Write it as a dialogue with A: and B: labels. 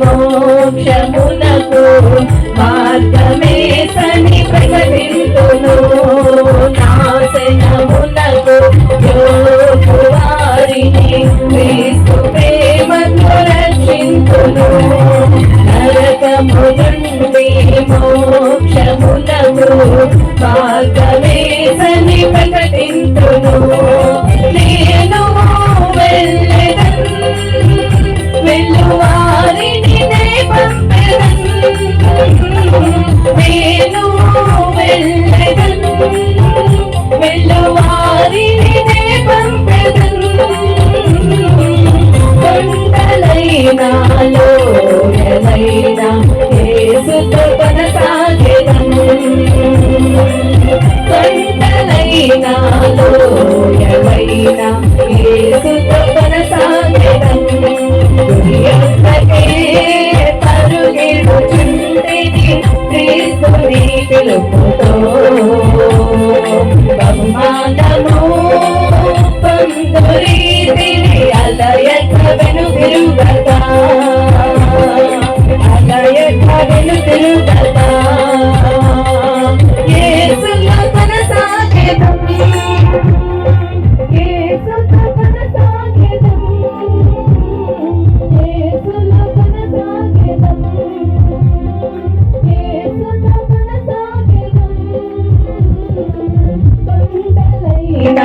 A: మోక్షమునకు మార్గమే సని ప్రకటింతును. నాశనమునకు యోగు వారిని క్రీస్తు ప్రేమకు రక్షింతును. నరకము నుండి మోక్షమునకు మార్గమే సని ప్రకటింతును. నాతో ఎడబడినా Argentina.